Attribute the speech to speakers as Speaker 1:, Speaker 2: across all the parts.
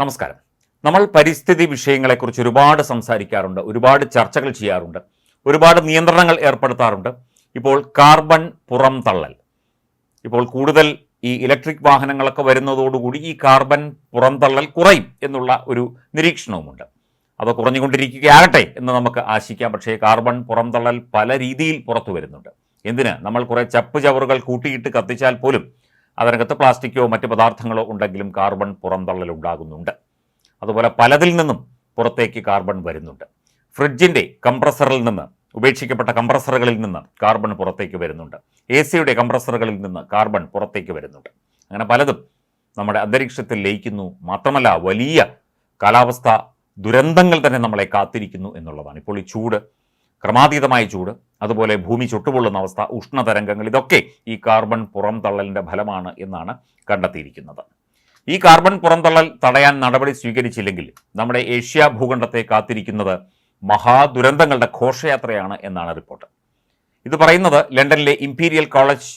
Speaker 1: നമസ്കാരം. നമ്മൾ പരിസ്ഥിതി വിഷയങ്ങളെക്കുറിച്ച് ഒരുപാട് സംസാരിക്കാറുണ്ട് ഒരുപാട് ചർച്ചകൾ ചെയ്യാറുണ്ട് ഒരുപാട് നിയന്ത്രണങ്ങൾ ഏർപ്പെടുത്താറുണ്ട്. ഇപ്പോൾ കാർബൺ പുറംതള്ളൽ ഇപ്പോൾ കൂടുതൽ ഈ ഇലക്ട്രിക് വാഹനങ്ങളൊക്കെ വരുന്നതോടുകൂടി ഈ കാർബൺ പുറംതള്ളൽ കുറയും എന്നുള്ള ഒരു നിരീക്ഷണവുമുണ്ട്. അത് കുറഞ്ഞുകൊണ്ടിരിക്കുകയാകട്ടെ എന്ന് നമുക്ക് ആശിക്കാം. പക്ഷേ കാർബൺ പുറംതള്ളൽ പല രീതിയിൽ പുറത്തു വരുന്നുണ്ട്. എന്തിന്? നമ്മൾ കുറേ ചപ്പ് ചവറുകൾ കൂട്ടിയിട്ട് കത്തിച്ചാൽ പോലും അതിനകത്ത് പ്ലാസ്റ്റിക്കോ മറ്റ് പദാർത്ഥങ്ങളോ ഉണ്ടെങ്കിലും കാർബൺ പുറന്തള്ളൽ ഉണ്ടാകുന്നുണ്ട് അതുപോലെ പലതിൽ നിന്നും പുറത്തേക്ക് കാർബൺ വരുന്നുണ്ട്. ഫ്രിഡ്ജിന്റെ കംപ്രസറിൽ നിന്ന് ഉപേക്ഷിക്കപ്പെട്ട കംപ്രസറുകളിൽ നിന്ന് കാർബൺ പുറത്തേക്ക് വരുന്നുണ്ട്. എ സിയുടെ കംപ്രസറുകളിൽ നിന്ന് കാർബൺ പുറത്തേക്ക് വരുന്നുണ്ട്. അങ്ങനെ പലതും നമ്മുടെ അന്തരീക്ഷത്തിൽ ലയിക്കുന്നു. മാത്രമല്ല വലിയ കാലാവസ്ഥ ദുരന്തങ്ങൾ തന്നെ നമ്മളെ കാത്തിരിക്കുന്നു എന്നുള്ളതാണ്. ഇപ്പോൾ ഈ ചൂട് ക്രമാതീതമായ ചൂട് അതുപോലെ ഭൂമി ചുട്ടുപൊള്ളുന്ന അവസ്ഥ ഉഷ്ണതരംഗങ്ങൾ ഇതൊക്കെ ഈ കാർബൺ പുറംതള്ളലിന്റെ ഫലമാണ് എന്നാണ് കണ്ടെത്തിയിരിക്കുന്നത്. ഈ കാർബൺ പുറംതള്ളൽ തടയാൻ നടപടി സ്വീകരിച്ചില്ലെങ്കിൽ നമ്മുടെ ഏഷ്യ ഭൂഖണ്ഡത്തെ കാത്തിരിക്കുന്നത് മഹാദുരന്തങ്ങളുടെ ഘോഷയാത്രയാണ് എന്നാണ് റിപ്പോർട്ട്. ഇത് പറയുന്നത് ലണ്ടനിലെ Imperial College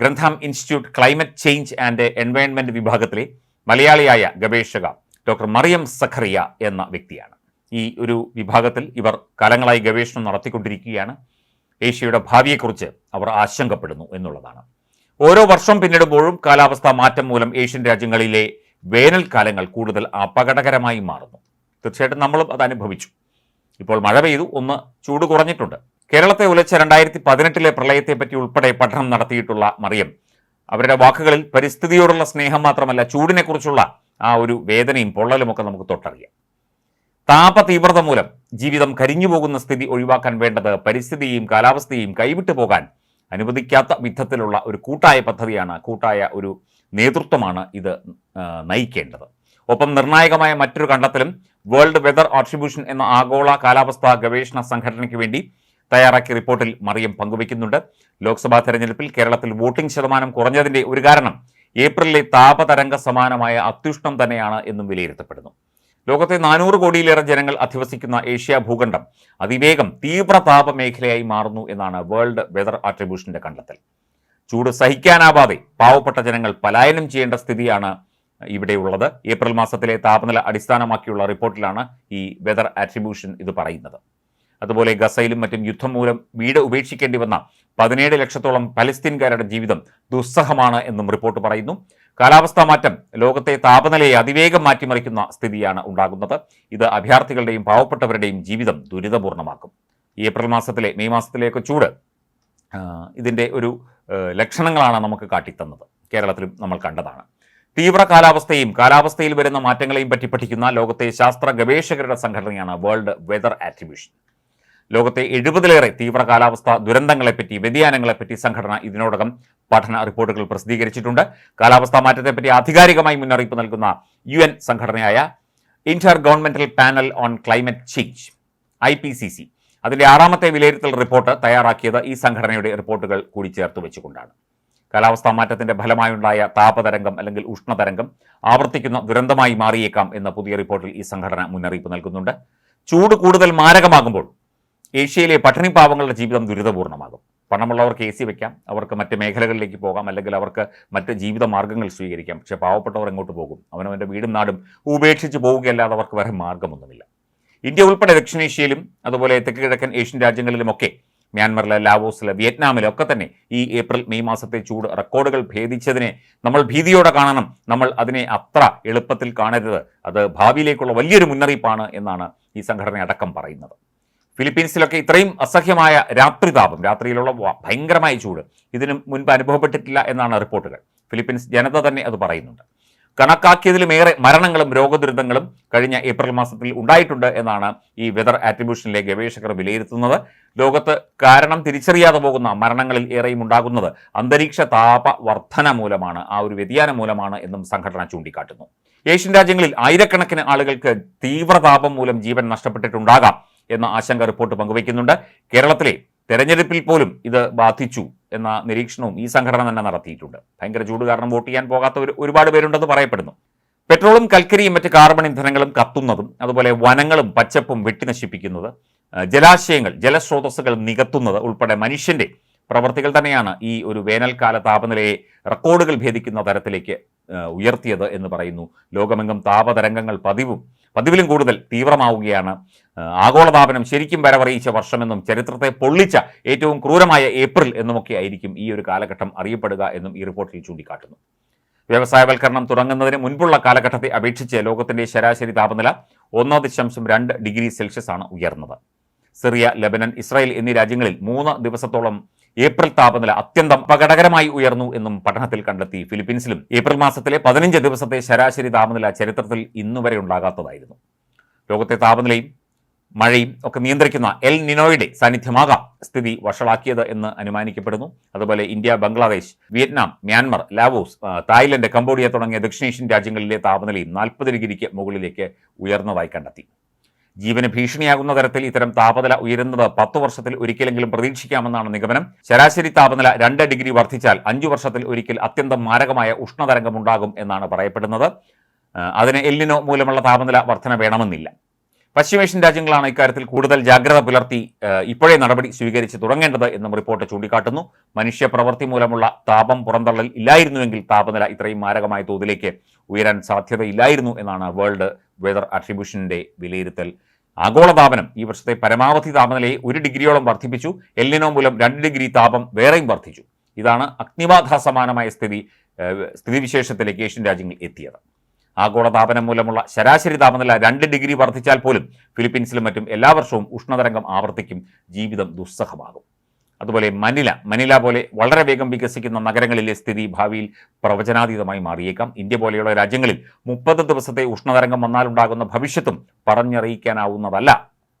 Speaker 1: Grantham Institute climate change and environment വിഭാഗത്തിലെ മലയാളിയായ ഗവേഷക ഡോക്ടർ മറിയം സഖറിയ എന്ന വ്യക്തിയാണ്. ഈ ഒരു വിഭാഗത്തിൽ ഇവർ കാലങ്ങളായി ഗവേഷണം നടത്തിക്കൊണ്ടിരിക്കുകയാണ്. ഏഷ്യയുടെ ഭാവിയെക്കുറിച്ച് അവർ ആശങ്കപ്പെടുന്നു എന്നുള്ളതാണ്. ഓരോ വർഷം പിന്നിടുമ്പോഴും കാലാവസ്ഥാ മാറ്റം മൂലം ഏഷ്യൻ രാജ്യങ്ങളിലെ വേനൽക്കാലങ്ങൾ കൂടുതൽ അപകടകരമായി മാറുന്നു. തീർച്ചയായിട്ടും നമ്മളും അത് അനുഭവിച്ചു. ഇപ്പോൾ മഴ പെയ്തു ഒന്ന് ചൂട് കുറഞ്ഞിട്ടുണ്ട്. കേരളത്തെ ഉലച്ച രണ്ടായിരത്തി പതിനെട്ടിലെ പ്രളയത്തെപ്പറ്റി ഉൾപ്പെടെ പഠനം നടത്തിയിട്ടുള്ള മറിയം അവരുടെ വാക്കുകളിൽ പരിസ്ഥിതിയോടുള്ള സ്നേഹം മാത്രമല്ല ചൂടിനെക്കുറിച്ചുള്ള ആ ഒരു വേദനയും പൊള്ളലുമൊക്കെ നമുക്ക് തൊട്ടറിയാം. താപ തീവ്രത മൂലം ജീവിതം കരിഞ്ഞു പോകുന്ന സ്ഥിതി ഒഴിവാക്കാൻ വേണ്ടത് പരിസ്ഥിതിയും കാലാവസ്ഥയും കൈവിട്ടു പോകാൻ അനുവദിക്കാത്ത വിധത്തിലുള്ള ഒരു കൂട്ടായ പദ്ധതിയാണ് കൂട്ടായ ഒരു നേതൃത്വമാണ് ഇത് നയിക്കേണ്ടത്. ഒപ്പം നിർണായകമായ മറ്റൊരു കണ്ടെത്തലും വേൾഡ് വെതർ ആട്രിബ്യൂഷൻ എന്ന ആഗോള കാലാവസ്ഥാ ഗവേഷണ സംഘടനയ്ക്ക് വേണ്ടി തയ്യാറാക്കിയ റിപ്പോർട്ടിൽ മറിയം പങ്കുവയ്ക്കുന്നുണ്ട്. ലോക്സഭാ തെരഞ്ഞെടുപ്പിൽ കേരളത്തിൽ വോട്ടിംഗ് ശതമാനം കുറഞ്ഞതിന്റെ ഒരു കാരണം ഏപ്രിലിലെ താപതരംഗ സമാനമായ അത്യുഷ്ണം തന്നെയാണ് എന്നും വിലയിരുത്തപ്പെടുന്നു. ലോകത്തെ നാനൂറ് കോടിയിലേറെ ജനങ്ങൾ അധിവസിക്കുന്ന ഏഷ്യ ഭൂഖണ്ഡം അതിവേഗം തീവ്ര താപമേഖലയായി മാറുന്നു എന്നാണ് വേൾഡ് വെതർ ആട്രിബ്യൂഷന്റെ കണ്ടെത്തൽ. ചൂട് സഹിക്കാനാവാതെ പാവപ്പെട്ട ജനങ്ങൾ പലായനം ചെയ്യേണ്ട സ്ഥിതിയാണ് ഇവിടെയുള്ളത്. ഏപ്രിൽ മാസത്തിലെ താപനില അടിസ്ഥാനമാക്കിയുള്ള റിപ്പോർട്ടിലാണ് ഈ വെതർ ആട്രിബ്യൂഷൻ ഇത് പറയുന്നത്. അതുപോലെ ഗസയിലും മറ്റും യുദ്ധം മൂലം വീട് ഉപേക്ഷിക്കേണ്ടി വന്ന പതിനേഴ് ലക്ഷത്തോളം പലസ്തീൻകാരുടെ ജീവിതം ദുസ്സഹമാണ് എന്നും റിപ്പോർട്ട് പറയുന്നു. കാലാവസ്ഥാ മാറ്റം ലോകത്തെ താപനിലയെ അതിവേഗം മാറ്റിമറിക്കുന്ന സ്ഥിതിയാണ് ഉണ്ടാകുന്നത്. ഇത് അഭയാർത്ഥികളുടെയും പാവപ്പെട്ടവരുടെയും ജീവിതം ദുരിതപൂർണമാക്കും ഏപ്രിൽ മാസത്തിലെ മെയ് മാസത്തിലെയൊക്കെ ചൂട് ഇതിന്റെ ഒരു ലക്ഷണങ്ങളാണ് നമുക്ക് കാട്ടിത്തന്നത്. കേരളത്തിലും നമ്മൾ കണ്ടതാണ്. തീവ്ര കാലാവസ്ഥയും കാലാവസ്ഥയിൽ വരുന്ന മാറ്റങ്ങളെയും പറ്റി പഠിക്കുന്ന ലോകത്തെ ശാസ്ത്ര ഗവേഷകരുടെ സംഘടനയാണ് വേൾഡ് വെതർ ആട്രിബ്യൂഷൻ. ലോകത്തെ എഴുപതിലേറെ തീവ്ര കാലാവസ്ഥ ദുരന്തങ്ങളെപ്പറ്റി വ്യതിയാനങ്ങളെപ്പറ്റി സംഘടന ഇതിനോടകം പഠന റിപ്പോർട്ടുകൾ പ്രസിദ്ധീകരിച്ചിട്ടുണ്ട്. കാലാവസ്ഥാ മാറ്റത്തെപ്പറ്റി ആധികാരികമായി മുന്നറിയിപ്പ് നൽകുന്ന യു എൻ സംഘടനയായ intergovernmental panel on climate change I P C C അതിന്റെ ആറാമത്തെ വിലയിരുത്തൽ റിപ്പോർട്ട് തയ്യാറാക്കിയത് ഈ സംഘടനയുടെ റിപ്പോർട്ടുകൾ കൂടി ചേർത്ത് വെച്ചുകൊണ്ടാണ്. കാലാവസ്ഥാ മാറ്റത്തിന്റെ ഫലമായുണ്ടായ താപതരംഗം അല്ലെങ്കിൽ ഉഷ്ണതരംഗം ആവർത്തിക്കുന്ന ദുരന്തമായി മാറിയേക്കാം എന്ന പുതിയ റിപ്പോർട്ടിൽ ഈ സംഘടന മുന്നറിയിപ്പ് നൽകുന്നുണ്ട്. ചൂട് കൂടുതൽ മാരകമാകുമ്പോൾ ഏഷ്യയിലെ പട്ടിണി പാവങ്ങളുടെ ജീവിതം ദുരിതപൂർണമാകും പണമുള്ളവർക്ക് എ സി വയ്ക്കാം അവർക്ക് മറ്റ് മേഖലകളിലേക്ക് പോകാം അല്ലെങ്കിൽ അവർക്ക് മറ്റ് ജീവിത മാർഗങ്ങൾ സ്വീകരിക്കാം. പക്ഷേ പാവപ്പെട്ടവർ എങ്ങോട്ട് പോകും? അവനവന്റെ വീടും നാടും ഉപേക്ഷിച്ച് പോവുകയല്ലാതെ അവർക്ക് വേറെ മാർഗമൊന്നുമില്ല ഇന്ത്യ ഉൾപ്പെടെ ദക്ഷിണേഷ്യയിലും അതുപോലെ തെക്ക് കിഴക്കൻ ഏഷ്യൻ രാജ്യങ്ങളിലുമൊക്കെ മ്യാൻമറിലെ ലാവോസിലെ വിയറ്റ്നാമിലെ ഒക്കെ തന്നെ ഈ ഏപ്രിൽ മെയ് മാസത്തെ ചൂട് റെക്കോർഡുകൾ ഭേദിച്ചതിനെ നമ്മൾ ഭീതിയോടെ കാണണം. നമ്മൾ അതിനെ അത്ര എളുപ്പത്തിൽ കാണരുത്. അത് ഭാവിയിലേക്കുള്ള വലിയൊരു മുന്നറിയിപ്പാണ് എന്നാണ് ഈ സംഘടന അടക്കം പറയുന്നത്. ഫിലിപ്പീൻസിലൊക്കെ ഇത്രയും അസഹ്യമായ രാത്രി താപം രാത്രിയിലുള്ള ഭയങ്കരമായ ചൂട് ഇതിനു മുൻപ് അനുഭവപ്പെട്ടിട്ടില്ല എന്നാണ് റിപ്പോർട്ടുകൾ. ഫിലിപ്പീൻസ് ജനത തന്നെ അത് പറയുന്നുണ്ട്. കണക്കാക്കിയതിലുമേറെ മരണങ്ങളും രോഗദുരിതങ്ങളും കഴിഞ്ഞ ഏപ്രിൽ മാസത്തിൽ ഉണ്ടായിട്ടുണ്ട് എന്നാണ് ഈ വെതർ ആട്രിബ്യൂഷനിലെ ഗവേഷകർ വിലയിരുത്തുന്നത്. ലോകത്ത് കാരണം തിരിച്ചറിയാതെ പോകുന്ന മരണങ്ങളിൽ ഏറെയും ഉണ്ടാകുന്നത് അന്തരീക്ഷ താപ വർധന മൂലമാണ് ആ ഒരു വ്യതിയാനം മൂലമാണ് എന്നും സംഘടന ചൂണ്ടിക്കാട്ടുന്നു. ഏഷ്യൻ രാജ്യങ്ങളിൽ ആയിരക്കണക്കിന് ആളുകൾക്ക് തീവ്രതാപം മൂലം ജീവൻ നഷ്ടപ്പെട്ടിട്ടുണ്ടാകാം. എന്ന ആശങ്ക റിപ്പോർട്ട് പങ്കുവയ്ക്കുന്നുണ്ട്. കേരളത്തിലെ തെരഞ്ഞെടുപ്പിൽ പോലും ഇത് ബാധിച്ചു എന്ന നിരീക്ഷണവും ഈ സംഘടന തന്നെ നടത്തിയിട്ടുണ്ട്. ഭയങ്കര ചൂട് കാരണം വോട്ട് ചെയ്യാൻ പോകാത്തവർ ഒരുപാട് പേരുണ്ടെന്ന് പറയപ്പെടുന്നു. പെട്രോളും കൽക്കരിയും മറ്റ് കാർബൺ ഇന്ധനങ്ങളും കത്തുന്നതും അതുപോലെ വനങ്ങളും പച്ചപ്പും വെട്ടിനശിപ്പിക്കുന്നത് ജലാശയങ്ങൾ ജലസ്രോതസ്സുകൾ നികത്തുന്നത് ഉൾപ്പെടെ മനുഷ്യന്റെ പ്രവർത്തികൾ തന്നെയാണ് ഈ ഒരു വേനൽക്കാല താപനിലയെ റെക്കോർഡുകൾ ഭേദിക്കുന്ന തരത്തിലേക്ക് ഉയർത്തിയത് എന്ന് പറയുന്നു. ലോകമെങ്ങും താപതരംഗങ്ങൾ പതിവും പതിവിലും കൂടുതൽ തീവ്രമാവുകയാണ്. ആഗോളതാപനം ശരിക്കും വരവറിയിച്ച വർഷമെന്നും ചരിത്രത്തെ പൊള്ളിച്ച ഏറ്റവും ക്രൂരമായ ഏപ്രിൽ എന്നുമൊക്കെ ആയിരിക്കും ഈ ഒരു കാലഘട്ടം അറിയപ്പെടുക എന്നും ഈ റിപ്പോർട്ടിൽ ചൂണ്ടിക്കാട്ടുന്നു. വ്യവസായവൽക്കരണം തുടങ്ങുന്നതിന് മുൻപുള്ള കാലഘട്ടത്തെ അപേക്ഷിച്ച് ലോകത്തിന്റെ ശരാശരി താപനില ഒന്ന് ദശാംശം രണ്ട് ഡിഗ്രി സെൽഷ്യസ് ആണ് ഉയർന്നത്. സിറിയ ലബനൻ ഇസ്രായേൽ എന്നീ രാജ്യങ്ങളിൽ മൂന്ന് ദിവസത്തോളം ഏപ്രിൽ താപനില അത്യന്തം അപകടകരമായി ഉയർന്നു എന്നും പഠനത്തിൽ കണ്ടെത്തി ഫിലിപ്പീൻസിലും ഏപ്രിൽ മാസത്തിലെ പതിനഞ്ച് ദിവസത്തെ ശരാശരി താപനില ചരിത്രത്തിൽ ഇന്നുവരെ ഉണ്ടാകാത്തതായിരുന്നു. ലോകത്തെ താപനിലയും മഴയും ഒക്കെ നിയന്ത്രിക്കുന്ന എൽ നിനോയുടെ സാന്നിധ്യമാകാം സ്ഥിതി വഷളാക്കിയത് എന്ന് അനുമാനിക്കപ്പെടുന്നു. അതുപോലെ India Bangladesh Vietnam Myanmar Laos Thailand Cambodia തുടങ്ങിയ ദക്ഷിണേഷ്യൻ രാജ്യങ്ങളിലെ താപനിലയും നാൽപ്പത് ഡിഗ്രിക്ക് മുകളിലേക്ക് ഉയർന്നതായി കണ്ടെത്തി. ജീവന് ഭീഷണിയാകുന്ന തരത്തിൽ ഇത്തരം താപനില ഉയരുന്നത് പത്ത് വർഷത്തിൽ ഒരിക്കലെങ്കിലും പ്രതീക്ഷിക്കാമെന്നാണ് നിഗമനം. ശരാശരി താപനില രണ്ട് ഡിഗ്രി വർദ്ധിച്ചാൽ അഞ്ചു വർഷത്തിൽ ഒരിക്കൽ അത്യന്തം മാരകമായ ഉഷ്ണതരംഗമുണ്ടാകും എന്നാണ് പറയപ്പെടുന്നത്. അതിന് എല്ലിനോ മൂലമുള്ള താപനില വർധന വേണമെന്നില്ല. പശ്ചിമേഷ്യൻ രാജ്യങ്ങളാണ് ഇക്കാര്യത്തിൽ കൂടുതൽ ജാഗ്രത പുലർത്തി ഇപ്പോഴേ നടപടി സ്വീകരിച്ച് തുടങ്ങേണ്ടത് എന്നും റിപ്പോർട്ട് ചൂണ്ടിക്കാട്ടുന്നു. മനുഷ്യ പ്രവൃത്തി മൂലമുള്ള താപം പുറന്തള്ളൽ ഇല്ലായിരുന്നുവെങ്കിൽ താപനില ഇത്രയും മാരകമായ തോതിലേക്ക് ഉയരാൻ സാധ്യതയില്ലായിരുന്നു എന്നാണ് വേൾഡ് വെതർ അട്രിബ്യൂഷന്റെ വിലയിരുത്തൽ. ആഗോളതാപനം ഈ വർഷത്തെ പരമാവധി താപനിലയെ ഒരു ഡിഗ്രിയോളം വർദ്ധിപ്പിച്ചു. എല്ലിനോ മൂലം രണ്ട് ഡിഗ്രി താപം വേറെയും വർദ്ധിച്ചു. ഇതാണ് അഗ്നിബാധ സമാനമായ സ്ഥിതി സ്ഥിതിവിശേഷത്തിലേക്ക് ഏഷ്യൻ രാജ്യങ്ങൾ എത്തിയത്. ആഗോളതാപനം മൂലമുള്ള ശരാശരി താപനില രണ്ട് ഡിഗ്രി വർദ്ധിച്ചാൽ പോലും ഫിലിപ്പീൻസിലും മറ്റും എല്ലാ വർഷവും ഉഷ്ണതരംഗം ആവർത്തിക്കും. ജീവിതം ദുസ്സഹമാകും. അതുപോലെ മനില മനില പോലെ വളരെ വേഗം വികസിക്കുന്ന നഗരങ്ങളിലെ സ്ഥിതി ഭാവിയിൽ പ്രവചനാതീതമായി മാറിയേക്കാം. ഇന്ത്യ പോലെയുള്ള രാജ്യങ്ങളിൽ മുപ്പത് ദിവസത്തെ ഉഷ്ണതരംഗം വന്നാലുണ്ടാകുന്ന ഭവിഷ്യത്തും പറഞ്ഞറിയിക്കാനാവുന്നതല്ല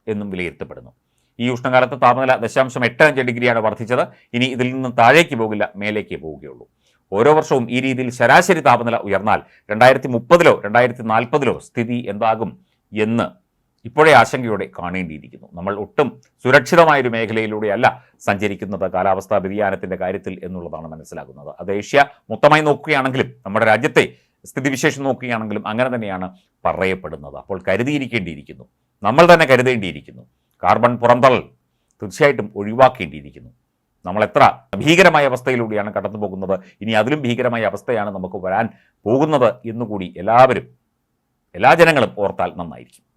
Speaker 1: എന്നും വിലയിരുത്തപ്പെടുന്നു. ഈ ഉഷ്ണകാലത്ത് താപനില ദശാംശം എട്ട് അഞ്ച് ഡിഗ്രിയാണ് വർദ്ധിച്ചത്. ഇനി ഇതിൽ നിന്ന് താഴേക്ക് പോകില്ല മേലേക്ക് പോവുകയുള്ളൂ. ഓരോ വർഷവും ഈ രീതിയിൽ ശരാശരി താപനില ഉയർന്നാൽ രണ്ടായിരത്തി മുപ്പതിലോ രണ്ടായിരത്തി നാൽപ്പതിലോ സ്ഥിതി എന്താകും എന്ന് ഇപ്പോഴേ ആശങ്കയോടെ കാണേണ്ടിയിരിക്കുന്നു. നമ്മൾ ഒട്ടും സുരക്ഷിതമായൊരു മേഖലയിലൂടെയല്ല സഞ്ചരിക്കുന്നത് കാലാവസ്ഥാ വ്യതിയാനത്തിന്റെ കാര്യത്തിൽ എന്നുള്ളതാണ് മനസ്സിലാകുന്നത്. അത് ഏഷ്യ മൊത്തമായി നോക്കുകയാണെങ്കിലും നമ്മുടെ രാജ്യത്തെ സ്ഥിതിവിശേഷം നോക്കുകയാണെങ്കിലും അങ്ങനെ തന്നെയാണ് പറയപ്പെടുന്നത്. അപ്പോൾ കരുതിയിരിക്കേണ്ടിയിരിക്കുന്നു. നമ്മൾ തന്നെ കരുതേണ്ടിയിരിക്കുന്നു. കാർബൺ പുറന്തള്ളൽ തീർച്ചയായിട്ടും ഒഴിവാക്കേണ്ടിയിരിക്കുന്നു. നമ്മൾ എത്ര ഭീകരമായ അവസ്ഥയിലൂടെയാണ് കടന്നു പോകുന്നത് ഇനി അതിലും ഭീകരമായ അവസ്ഥയാണ് നമുക്ക് വരാൻ പോകുന്നത് എന്നുകൂടി എല്ലാവരും എല്ലാ ജനങ്ങളും ഓർത്താൽ നന്നായിരിക്കും.